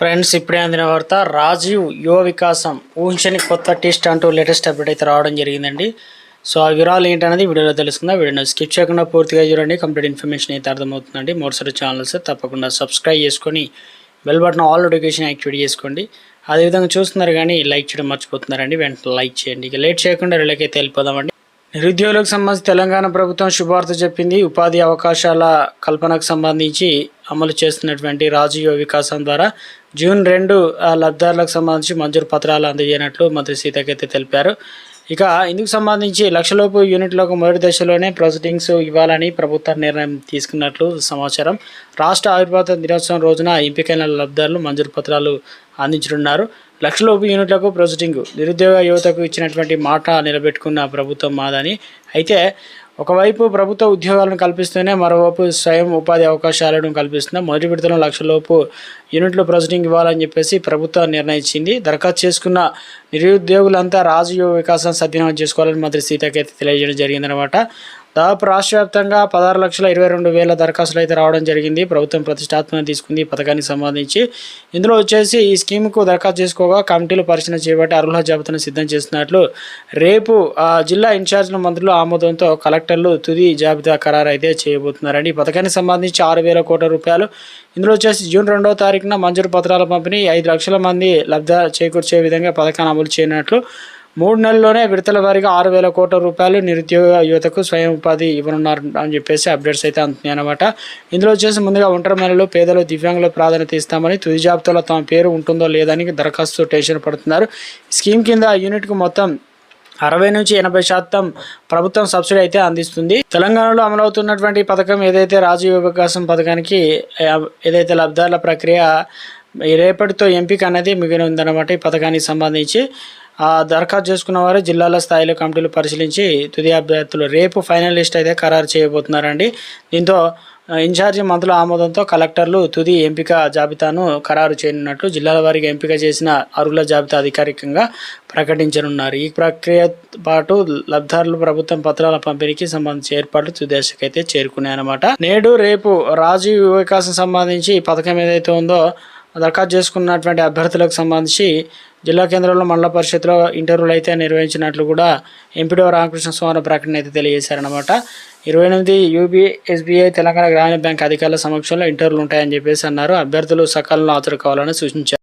Friends ఇప్పుడే అందిన వార్త రాజీవ్ యువ వికాసం ఊహించని కొత్త టెస్ట్ అంటూ లేటెస్ట్ అప్డేట్ అయితే రావడం జరిగిందండి. సో ఆ వివరాలు ఏంటనేది వీడియోలో తెలుసుకుందాం. వీడియోని స్కిప్ చేయకుండా పూర్తిగా చూడండి. కంప్లీట్ ఇన్ఫర్మేషన్ అయితే అర్థమవుతుందండి. మోర్సరి ఛానల్స్ తప్పకుండా సబ్స్క్రైబ్ చేసుకొని bell button all notification activate చేసుకోండి. అదేవిధంగా చూస్తున్నారు కానీ లైక్ చేయడం మర్చిపోతున్నారండి. వెంటనే లైక్ చేయండి. ఇక లేట్ చేయకుండా వీళ్ళకైతే వెళ్ళిపోదామండి. నిరుద్యోగులకు సంబంధించి తెలంగాణ ప్రభుత్వం శుభార్త చెప్పింది. ఉపాధి అవకాశాల కల్పనకు సంబంధించి అమలు చేస్తున్నటువంటి రాజీవ్ వికాసం ద్వారా జూన్ రెండు ఆ, లబ్ధిదారులకు సంబంధించి మంజూరు పత్రాలు అందజేయనట్లు మంత్రి సీతకైతే తెలిపారు. ఇక ఇందుకు సంబంధించి లక్షలోపు యూనిట్లకు మొదటి దశలోనే ప్రొసీడింగ్స్ ఇవ్వాలని ప్రభుత్వం నిర్ణయం తీసుకున్నట్లు సమాచారం. రాష్ట్ర ఆవిర్భావ దినోత్సవం రోజున ఎంపికైన లబ్ధిదారులు మంజూరు పత్రాలు అందించనున్నారు. లక్షలోపు యూనిట్లకు ప్రొసీడింగ్ నిరుద్యోగ యువతకు ఇచ్చినటువంటి మాట నిలబెట్టుకున్న ప్రభుత్వం మాదని. అయితే ఒకవైపు ప్రభుత్వ ఉద్యోగాలను కల్పిస్తూనే మరోవైపు స్వయం ఉపాధి అవకాశాలను కల్పిస్తుంది మొదటి విడతలో లక్షలోపు యూనిట్లు ప్రొసెడింగ్ ఇవ్వాలని చెప్పేసి ప్రభుత్వం నిర్ణయించింది. దరఖాస్తు చేసుకున్న నిరుద్యోగులంతా రాజయోగ వికాసం సద్వినియోగం చేసుకోవాలని మంత్రి సీతకైతే తెలియజేయడం జరిగిందనమాట దాదాపు రాష్ట్ర వ్యాప్తంగా పదహారు లక్షల ఇరవై రెండు వేల దరఖాస్తులు అయితే రావడం జరిగింది. ప్రభుత్వం ప్రతిష్టాత్మకంగా తీసుకుంది పథకానికి సంబంధించి. ఇందులో వచ్చేసి ఈ స్కీమ్కు దరఖాస్తు చేసుకోగా కమిటీలు పరిశీలన చేపట్టి అర్హుల జాబితాను సిద్ధం చేస్తున్నట్లు రేపు ఆ, జిల్లా ఇన్ఛార్జ్ల మంత్రులు ఆమోదంతో కలెక్టర్లు తుది జాబితా ఖరారు అయితే చేయబోతున్నారండి. ఈ పథకానికి సంబంధించి ఆరు వేల కోట్ల రూపాయలు. ఇందులో వచ్చేసి జూన్ రెండవ తారీఖున మంజూరు పత్రాల పంపిణీ ఐదు లక్షల మంది లబ్ధ చేకూర్చే విధంగా పథకాన్ని అమలు చేయనట్లు మూడు నెలల్లోనే విడతల వారీగా ఆరు వేల కోట్ల రూపాయలు నిరుద్యోగ యువతకు స్వయం ఉపాధి ఇవ్వనున్నారు అని చెప్పేసి అప్డేట్స్ అయితే అందుతున్నాయి అనమాట ఇందులో వచ్చేసి ముందుగా ఒంటరి మహిళలు పేదలు దివ్యాంగుల ప్రాధాన్యత ఇస్తామని తుది జాబితాలో తమ పేరు ఉంటుందో లేదని దరఖాస్తు టెన్షన్ పడుతున్నారు. స్కీమ్ కింద యూనిట్కు మొత్తం అరవై నుంచి ఎనభై శాతం ప్రభుత్వం సబ్సిడీ అయితే అందిస్తుంది. తెలంగాణలో అమలవుతున్నటువంటి పథకం ఏదైతే రాజీవ్ వికాసం పథకానికి ఏదైతే లబ్ధాల ప్రక్రియ రేపటితో ఎంపిక అనేది మిగిలి ఉందన్నమాట ఈ పథకానికి సంబంధించి. దరఖాస్తు చేసుకున్న వారు జిల్లాల స్థాయిలో కమిటీలు పరిశీలించి తుది అభ్యర్థులు రేపు ఫైనల్ లిస్ట్ అయితే ఖరారు చేయబోతున్నారండి. దీంతో ఇన్ఛార్జి మంత్రుల ఆమోదంతో కలెక్టర్లు తుది ఎంపిక జాబితాను ఖరారు చేయనున్నట్లు జిల్లాల వారికి ఎంపిక చేసిన అర్హుల జాబితా అధికారికంగా ప్రకటించనున్నారు. ఈ ప్రక్రియ పాటు లబ్ధారులు ప్రభుత్వం పత్రాల పంపిణీకి సంబంధించి ఏర్పాట్లు తుదేశకైతే చేరుకున్నాయన్నమాట. నేడు రేపు రాజీవ్ వికాసం సంబంధించి ఈ పథకం ఏదైతే ఉందో దరఖాస్తు చేసుకున్నటువంటి అభ్యర్థులకు సంబంధించి జిల్లా కేంద్రంలో మండల పరిషత్లో ఇంటర్వ్యూలు అయితే నిర్వహించినట్లు కూడా ఎంపీడో రామకృష్ణ స్వామి ప్రకటన అయితే తెలియజేశారనమాట ఇరవై ఎనిమిది యూబీ ఎస్బీఐ తెలంగాణ గ్రామీణ బ్యాంక్ అధికారుల సమక్షంలో ఇంటర్వ్యూలు ఉంటాయని చెప్పేసి అన్నారు. అభ్యర్థులు సకాలంలో హాజరు కావాలని సూచించారు.